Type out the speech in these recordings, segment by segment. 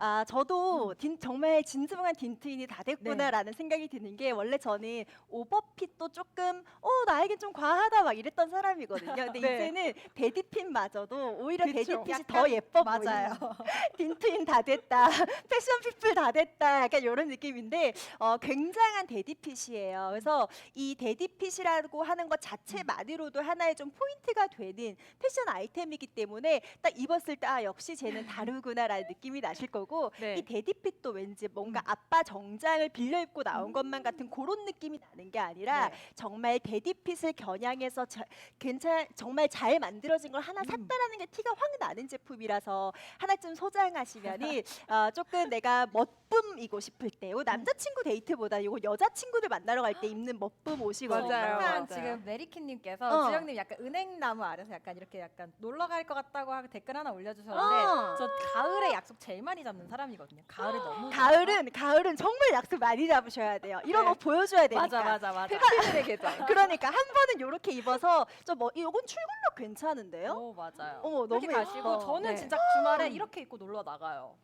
아, 음. 저도 딘, 정말 진정한 딘트인이 다 됐구나라는 생각이 드는 게 원래 저는 오버핏도 조금 어 나에겐 좀 과하다 막 이랬던 사람이거든요. 근데 네. 이제는 데디핏마저도 오히려 그쵸. 데디핏이 약간 더 예뻐 맞아요. 보이는 딘트인 다 됐다. 패션 피플 다 됐다. 약간 이런 느낌인데 어, 굉장한 데디핏이에요. 그래서 이 데디핏이라고 하는 것 자체만으로도 하나의 좀 포인트가 되는 패션 아이템이기 때문에 딱 입었을 때 아 역시 쟤는 다르구나라는 느낌이 나실 거고 네. 이 데디핏도 왠지 뭔가 아빠 정장을 빌려 입고 나온 것만 같은 그런 느낌이 나는 게 아니라 네. 정말 데디핏을 겨냥해서 자, 괜찮 정말 잘 만들어진 걸 하나 샀다라는 게 티가 확 나는 제품이라서 하나쯤 소장하시면이 어, 조금 내가 멋 쁨이고 싶을 때, 요 남자친구 데이트보다 이거 여자친구들 만나러 갈 때 입는 멋쁨 옷이거든요. 맞아요. 항상 맞아요. 지금 메리키님께서 어. 지영님 약간 은행나무 아래서 약간 이렇게 약간 놀러 갈 것 같다고 하고 댓글 하나 올려주셨는데 어. 저 가을에 약속 제일 많이 잡는 사람이거든요. 가을에 너무 가을은 가을은 정말 약속 많이 잡으셔야 돼요. 이런 네. 옷 보여줘야 되니까. 맞아 맞아 맞아. 팬들의 계정. 그러니까 한 번은 이렇게 입어서 저뭐 이건 출근룩 괜찮은데요? 오 맞아요. 어머, 이렇게 너무 가시고 예뻐. 저는 네. 진짜 주말에 이렇게 입고 놀러 나가요.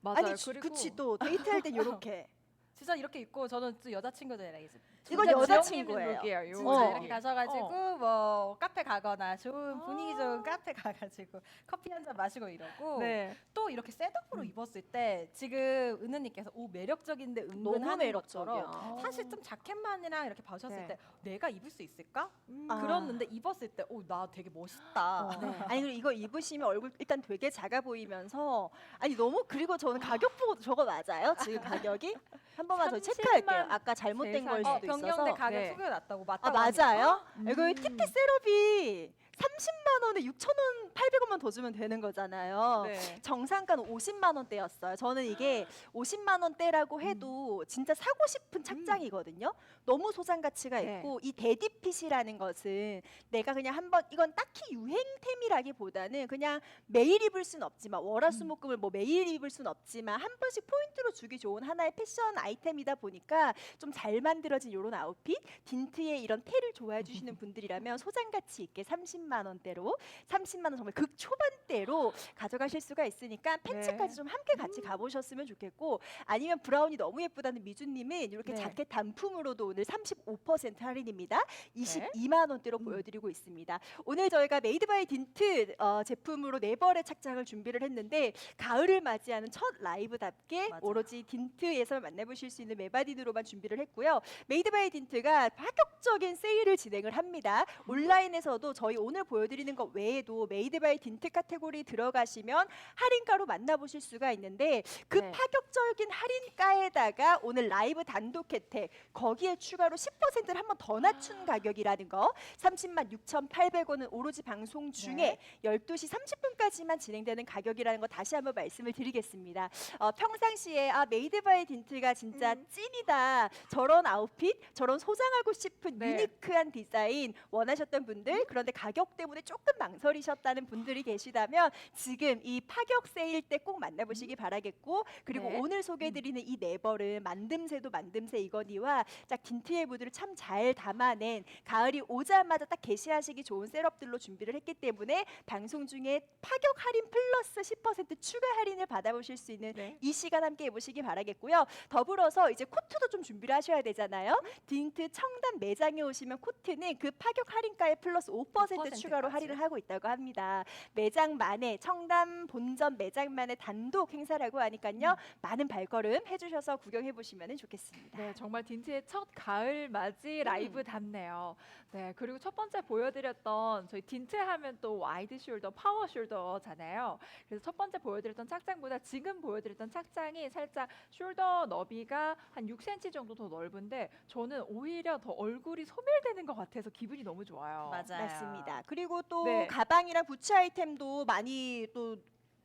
맞아요. 아니 주- 그리고 그치 또 데이트할 땐 이렇게 진짜 이렇게 입고 저는 또 여자친구들이랑 이제 이건 진짜 여자친구예요. 룩이에요. 진짜. 어. 이렇게 가셔가지고 뭐 카페 가거나 좋은 분위기 좋은 카페 가가지고 커피 한 잔 마시고 이러고 네. 또 이렇게 셋업으로 입었을 때 지금 은은님께서 오 매력적인데 은근 너무 하는 매력적이야. 것처럼 사실 좀 자켓만이랑 이렇게 봐주셨을 네. 때 내가 입을 수 있을까? 음. 아. 그랬는데 입었을 때 오 나 되게 멋있다. 어. 네. 아니 그리고 이거 입으시면 얼굴 일단 되게 작아 보이면서 아니 너무 그리고 저는 가격 보고 저거 맞아요 지금 가격이 한 번만 더 30만 체크할게요 아까 잘못된 걸 세상에. 어, 수도 변경돼 있어서 가격 네. 소개났다고 아 맞다고 하니까. 맞아요 음. 이거 TP 셋업이 30만 원에 6천 원 800원만 더 주면 되는 거잖아요 네. 정상가는 50만 원대였어요. 저는 이게 50만 원대라고 해도 진짜 사고 싶은 착장이거든요. 너무 소장 가치가 네. 있고 이 데디핏이라는 것은 내가 그냥 한번 이건 딱히 유행템이라기보다는 그냥 매일 입을 순 없지만 월화수목금을 뭐 매일 입을 순 없지만 한 번씩 포인트로 주기 좋은 하나의 패션 아이템이다 보니까 좀 잘 만들어진 이런 아웃핏, 딘트의 이런 테를 좋아해 주시는 분들이라면 소장 가치 있게 30만 원대로 30만 원 정말 극 초반대로 가져가실 수가 있으니까 팬츠까지 네. 좀 함께 같이 가보셨으면 좋겠고 아니면 브라운이 너무 예쁘다는 미주님은 이렇게 네. 자켓 단품으로도 오늘 35% 할인입니다. 네. 22만 원대로 음. 보여드리고 있습니다. 오늘 저희가 메이드 바이 딘트 어, 제품으로 네 벌의 착장을 준비를 했는데 가을을 맞이하는 첫 라이브답게 맞아요. 오로지 딘트에서 만나보실 수 있는 메바딘으로만 준비를 했고요. 메이드 바이 딘트가 파격적인 세일을 진행을 합니다. 온라인에서도 저희 오늘 보여드리는 것 외에도 메이드 바이 딘트 카테고리 들어가시면 할인가로 만나보실 수가 있는데 그 네. 파격적인 할인가에다가 오늘 라이브 단독 혜택 거기에 추가로 10%를 한 번 더 낮춘 가격이라는 거 30만 6,800원은 오로지 방송 중에 네. 12시 30분까지만 진행되는 가격이라는 거 다시 한번 말씀을 드리겠습니다. 어, 평상시에 아 메이드 바이 딘트가 진짜 음. 찐이다. 저런 아웃핏, 저런 소장하고 싶은 네. 유니크한 디자인 원하셨던 분들 그런데 가격 때문에 조금 망설이셨다는 분들이 계시다면 지금 이 파격 세일 때 꼭 만나보시기 바라겠고 그리고 네. 오늘 소개해드리는 이 네벌은 만듦새도 만듦새 이거니와 딱 딘트의 무드를 참 잘 담아낸 가을이 오자마자 딱 개시하시기 좋은 셋업들로 준비를 했기 때문에 방송 중에 파격 할인 플러스 10% 추가 할인을 받아보실 수 있는 네. 이 시간 함께 해보시기 바라겠고요. 더불어서 이제 코트도 좀 준비를 하셔야 되잖아요. 딘트 청담 매장에 오시면 코트는 그 파격 할인가에 플러스 5% 5% 추가로. 할인을 하고 있다고 합니다. 매장만의 청담 본점 매장만의 단독 행사라고 하니까요. 많은 발걸음 해주셔서 구경해 보시면 좋겠습니다. 네, 정말 딘트의 첫 가을 맞이 라이브 답네요. 네, 그리고 첫 번째 보여드렸던 저희 딘트 하면 또 와이드 숄더, 파워 숄더잖아요. 그래서 첫 번째 보여드렸던 착장보다 지금 보여드렸던 착장이 살짝 숄더 너비가 한 6cm 정도 더 넓은데 저는 오히려 더 얼굴이 소멸되는 것 같아서 기분이 너무 좋아요. 맞아요. 맞습니다. 그리고 또 네. 가방이랑 부츠 아이템도 많이 또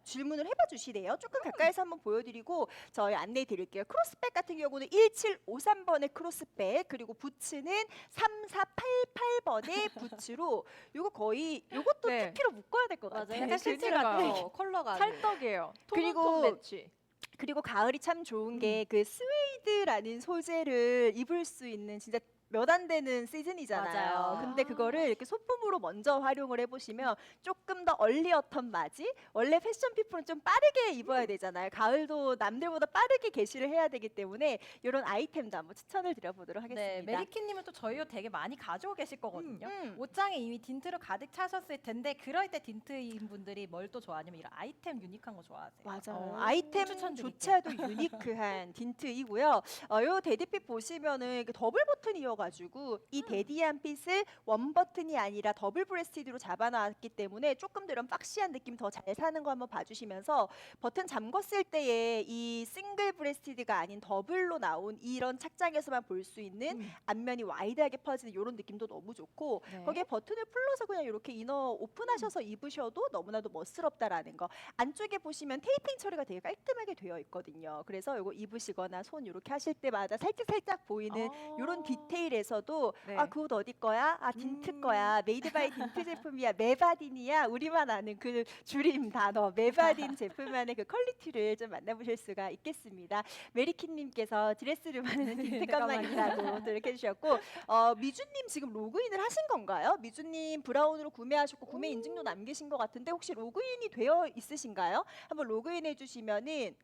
질문을 해봐 주시네요. 조금 가까이서 한번 보여드리고 저희 안내해 드릴게요. 크로스백 같은 경우는 1753번의 크로스백 그리고 부츠는 3488번의 부츠로 이거 거의 이것도 네. TP로 묶어야 될 것. 같아요. 약간 실제 같아. 그러니까요. 컬러가 찰떡이에요. 그리고 매치. 그리고 가을이 참 좋은 음. 게그 스웨이드라는 소재를 입을 수 있는 진짜 몇 안 되는 시즌이잖아요. 맞아요. 근데 그거를 이렇게 소품으로 먼저 활용을 해보시면 조금 더 얼리어텀 맞이. 원래 패션 피플은 좀 빠르게 입어야 되잖아요. 가을도 남들보다 빠르게 개시를 해야 되기 때문에 이런 아이템도 한번 추천을 드려보도록 하겠습니다. 네, 메리키님은 또 저희 옷 되게 많이 가지고 계실 거거든요. 음. 옷장에 이미 딘트로 가득 차셨을 텐데 그럴 때 딘트인 분들이 뭘 또 좋아하냐면 이런 아이템 유니크한 거 좋아하세요. 맞아요. 어, 아이템조차도 유니크한 딘트이고요. 어, 요 데디핏 보시면은 이게 더블 버튼이어가 지고 이 데디한 핏을 원 버튼이 아니라 더블 브레스티드로 잡아놨기 때문에 조금 더 이런 박시한 느낌 더 잘 사는 거 한번 봐주시면서 버튼 잠궜을 때에 이 싱글 브레스티드가 아닌 더블로 나온 이런 착장에서만 볼 수 있는 음. 앞면이 와이드하게 퍼지는 이런 느낌도 너무 좋고 네. 거기에 버튼을 풀러서 그냥 이렇게 이너 오픈하셔서 입으셔도 너무나도 멋스럽다라는 거. 안쪽에 보시면 테이핑 처리가 되게 깔끔하게 되어 있거든요. 그래서 이거 입으시거나 손 이렇게 하실 때마다 살짝 살짝 보이는 어. 이런 디테일 에서도 네. 아 그 옷 어디 거야? 아 딘트 음. 거야. 메이드 바이 딘트 제품이야. 메바딘이야. 우리만 아는 그 줄임 단어 메바딘 제품만의 그 퀄리티를 좀 만나보실 수가 있겠습니다. 메리킨님께서 드레스룸 하는 딘트 깜만이라고 또 이렇게 해주셨고 어, 미주님 지금 로그인을 하신 건가요? 미주님 브라운으로 구매하셨고 구매 인증도 남기신 것 같은데 혹시 로그인이 되어 있으신가요? 한번 로그인 해주시면은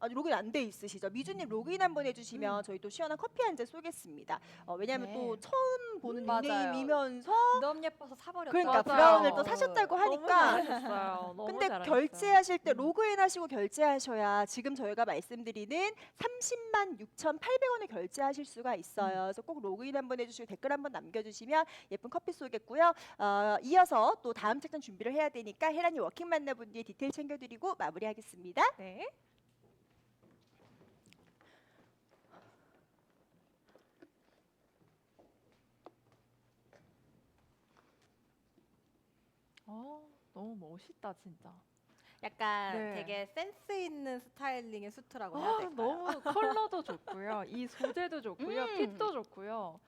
아, 로그인 안 돼 있으시죠? 미주님 로그인 한번 해주시면 저희 또 시원한 커피 한 잔 쏘겠습니다. 어, 왜냐하면 네. 또 처음 보는 음, 맞아요. 닉네임이면서 너무 예뻐서 사버렸다. 그러니까 맞아요. 브라운을 또 사셨다고 너무 하니까 잘하셨어요. 너무 근데 잘하셨어요. 결제하실 때 음. 로그인 하시고 결제하셔야 지금 저희가 말씀드리는 30만 6,800원을 결제하실 수가 있어요. 그래서 꼭 로그인 한번 해주시고 댓글 한번 남겨주시면 예쁜 커피 쏘겠고요. 어, 이어서 또 다음 책장 준비를 해야 되니까 혜란이 워킹 만나본 뒤에 디테일 챙겨드리고 마무리하겠습니다. 네. 어, 너무 멋있다 진짜. 약간 네. 되게 센스 있는 스타일링의 수트라고 해야 아, 될까요? 너무 컬러도 좋고요. 이 소재도 좋고요. 음. 핏도 좋고요.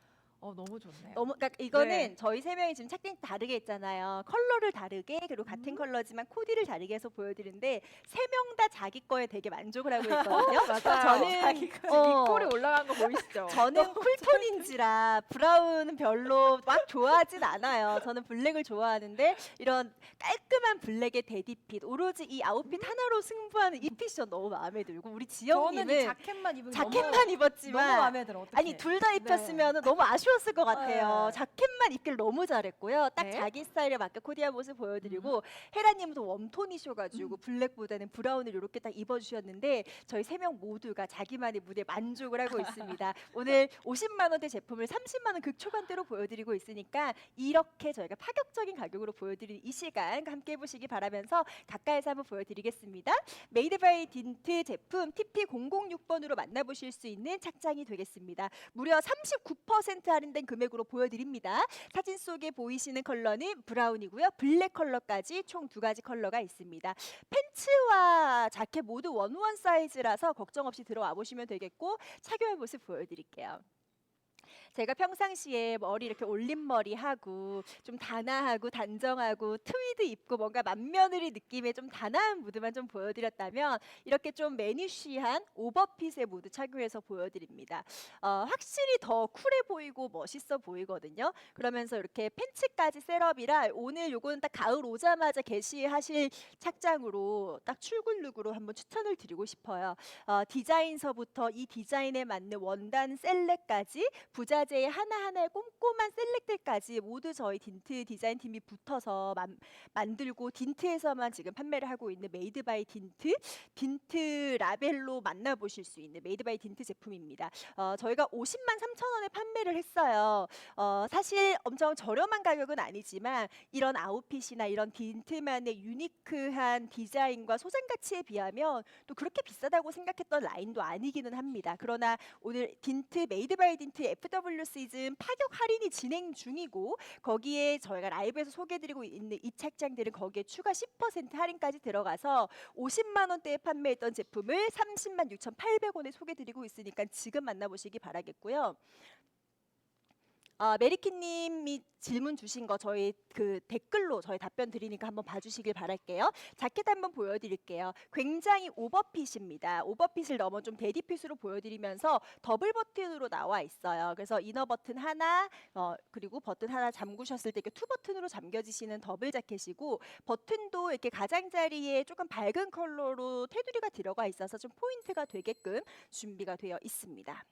어, 너무 좋네요. 너무 그러니까 이거는 네. 저희 세 명이 지금 착장 다르게 했잖아요. 컬러를 다르게 그리고 같은 음. 컬러지만 코디를 다르게 해서 보여드리는데 세 명 다 자기 거에 되게 만족을 하고 있거든요. 저는 어, 입꼬리 올라간 거 보이시죠? 저는 쿨톤인지라 브라운은 별로 막 좋아하진 않아요. 저는 블랙을 좋아하는데 이런 깔끔한 블랙의 데디핏 오로지 이 아웃핏 하나로 승부하는 이 핏이 너무 마음에 들고 우리 저는 이 지영님은 자켓만 입으면 자켓만 너무, 입었지만 너무 마음에 들어. 어떡해. 아니 둘 다 입혔으면 너무 아쉬 웠을 것 같아요. 네. 자켓만 입길 너무 잘했고요. 딱 네. 자기 스타일에 맞게 코디한 모습 보여드리고 헤라님도 웜톤이셔가지고 블랙보다는 브라운을 이렇게 딱 입어주셨는데 저희 세 명 모두가 자기만의 무대 만족을 하고 있습니다. 오늘 50만 원대 제품을 30만 원 극초반대로 보여드리고 있으니까 이렇게 저희가 파격적인 가격으로 보여드리는 이 시간 함께 해보시기 바라면서 가까이서 한번 보여드리겠습니다. 메이드 바이 딘트 제품 TP006번으로 만나보실 수 있는 착장이 되겠습니다. 무려 39% 할인 된 금액으로 보여드립니다. 사진 속에 보이시는 컬러는 브라운이고요. 블랙 컬러까지 총 두 가지 컬러가 있습니다. 팬츠와 자켓 모두 원원 사이즈라서 걱정 없이 들어와 보시면 되겠고 착용한 모습 보여드릴게요. 제가 평상시에 머리 이렇게 올림머리 하고 좀 단아하고 단정하고 트위드 입고 뭔가 맏며느리 느낌의 좀 단아한 무드만 좀 보여드렸다면 이렇게 좀 매니쉬한 오버핏의 무드 착용해서 보여드립니다. 어, 확실히 더 쿨해 보이고 멋있어 보이거든요. 그러면서 이렇게 팬츠까지 셋업이라 오늘 요거는 딱 가을 오자마자 게시하실 착장으로 딱 출근 룩으로 한번 추천을 드리고 싶어요. 어, 디자인서부터 이 디자인에 맞는 원단 셀렉까지 부자 재의 하나하나의 꼼꼼한 셀렉들까지 모두 저희 딘트 디자인 팀이 붙어서 만, 만들고 딘트에서만 지금 판매를 하고 있는 메이드 바이 딘트 딘트 라벨로 만나보실 수 있는 메이드 바이 딘트 제품입니다. 어, 저희가 50만 3천 원에 판매를 했어요. 어, 사실 엄청 저렴한 가격은 아니지만 이런 아웃핏이나 이런 딘트만의 유니크한 디자인과 소장 가치에 비하면 또 그렇게 비싸다고 생각했던 라인도 아니기는 합니다. 그러나 오늘 딘트 메이드 바이 딘트 FW 시즌 파격 할인이 진행 중이고 거기에 저희가 라이브에서 소개해드리고 있는 이 착장들은 거기에 추가 10% 할인까지 들어가서 50만 원대에 판매했던 제품을 30만 6,800원에 소개드리고 있으니까 지금 만나보시기 바라겠고요. 아, 메리키님이 질문 주신 거 저희 그 댓글로 저희 답변 드리니까 한번 봐주시길 바랄게요. 자켓 한번 보여드릴게요. 굉장히 오버핏입니다. 오버핏을 넘어 좀 데디핏으로 보여드리면서 더블 버튼으로 나와 있어요. 그래서 이너 버튼 하나, 어, 그리고 버튼 하나 잠그셨을 때 이렇게 투 버튼으로 잠겨지시는 더블 자켓이고 버튼도 이렇게 가장자리에 조금 밝은 컬러로 테두리가 들어가 있어서 좀 포인트가 되게끔 준비가 되어 있습니다.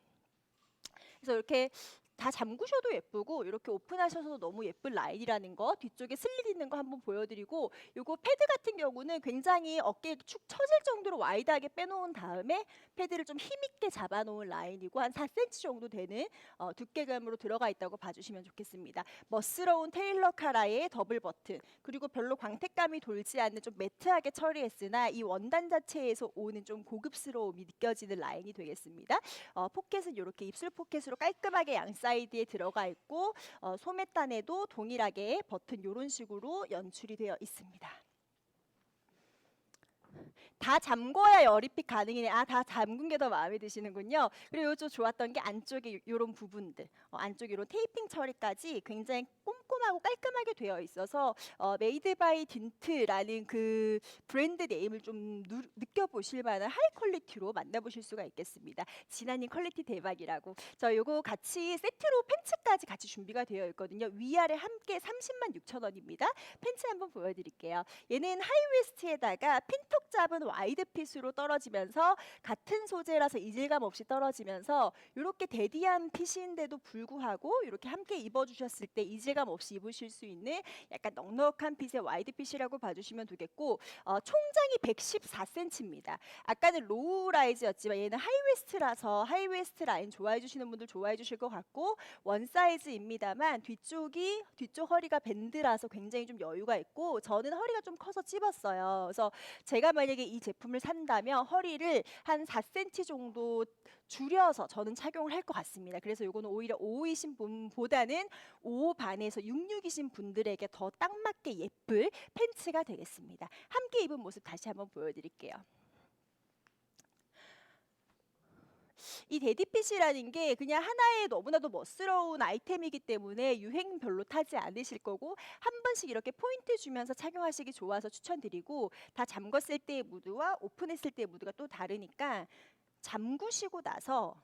그래서 이렇게 다 잠그셔도 예쁘고 이렇게 오픈하셔서도 너무 예쁜 라인이라는 거 뒤쪽에 슬릿 있는 거 한번 보여드리고 요거 패드 같은 경우는 굉장히 어깨에 축 처질 정도로 와이드하게 빼놓은 다음에 패드를 좀 힘있게 잡아놓은 라인이고 한 4cm 정도 되는 어, 두께감으로 들어가 있다고 봐주시면 좋겠습니다. 멋스러운 테일러 카라의 더블 버튼 그리고 별로 광택감이 돌지 않는 좀 매트하게 처리했으나 이 원단 자체에서 오는 좀 고급스러움이 느껴지는 라인이 되겠습니다. 어, 포켓은 이렇게 입술 포켓으로 깔끔하게 양사 이드에 들어가 있고 어, 소매단에도 동일하게 버튼 이런 식으로 연출이 되어 있습니다. 다 잠궈야 열입fit 가능이네. 아, 다 잠근 게 더 마음에 드시는군요. 그리고 좀 좋았던 게 안쪽에 이런 부분들, 어, 안쪽에 이런 테이핑 처리까지 굉장히 꼼 꼼하고 깔끔하게 되어 있어서 어, 메이드 바이 딘트라는 그 브랜드 네임을 좀 누, 느껴보실 만한 하이 퀄리티로 만나보실 수가 있겠습니다. 진아님 퀄리티 대박이라고. 저 요거 같이 세트로 팬츠까지 같이 준비가 되어 있거든요. 위아래 함께 30만 6천 원입니다. 팬츠 한번 보여드릴게요. 얘는 하이웨스트에다가 핀턱 잡은 와이드 핏으로 떨어지면서 같은 소재라서 이질감 없이 떨어지면서 이렇게 데디한 핏인데도 불구하고 이렇게 함께 입어주셨을 때 이질감 없이 입으실 수 있는 약간 넉넉한 핏의 와이드 핏이라고 봐주시면 되겠고 어, 총장이 114cm입니다. 아까는 로우 라이즈였지만 얘는 하이웨스트라서 하이웨스트 라인 좋아해 주시는 분들 좋아해 주실 것 같고 원 사이즈입니다만 뒤쪽이 뒤쪽 허리가 밴드라서 굉장히 좀 여유가 있고 저는 허리가 좀 커서 찝었어요. 그래서 제가 만약에 이 제품을 산다면 허리를 한 4cm 정도 줄여서 저는 착용을 할 것 같습니다. 그래서 이거는 오히려 5이신 분보다는 5 반에서 66이신 분들에게 더 딱 맞게 예쁠 팬츠가 되겠습니다. 함께 입은 모습 다시 한번 보여드릴게요. 이 데디핏이라는 게 그냥 하나의 너무나도 멋스러운 아이템이기 때문에 유행 별로 타지 않으실 거고 한 번씩 이렇게 포인트 주면서 착용하시기 좋아서 추천드리고 다 잠궜을 때의 무드와 오픈했을 때의 무드가 또 다르니까 잠그시고 나서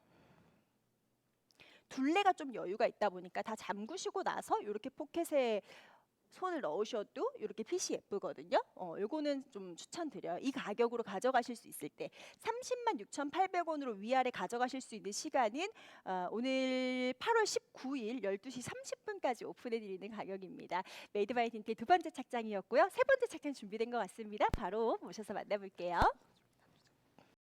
둘레가 좀 여유가 있다 보니까 다 잠그시고 나서 이렇게 포켓에 손을 넣으셔도 이렇게 핏이 예쁘거든요. 어, 요거는 좀 추천드려요. 이 가격으로 가져가실 수 있을 때 30만 6,800원으로 위아래 가져가실 수 있는 시간은 어, 오늘 8월 19일 12시 30분까지 오픈해 드리는 가격입니다. 메이드 바이 딘트 두 번째 착장이었고요. 세 번째 착장 준비된 것 같습니다. 바로 모셔서 만나볼게요.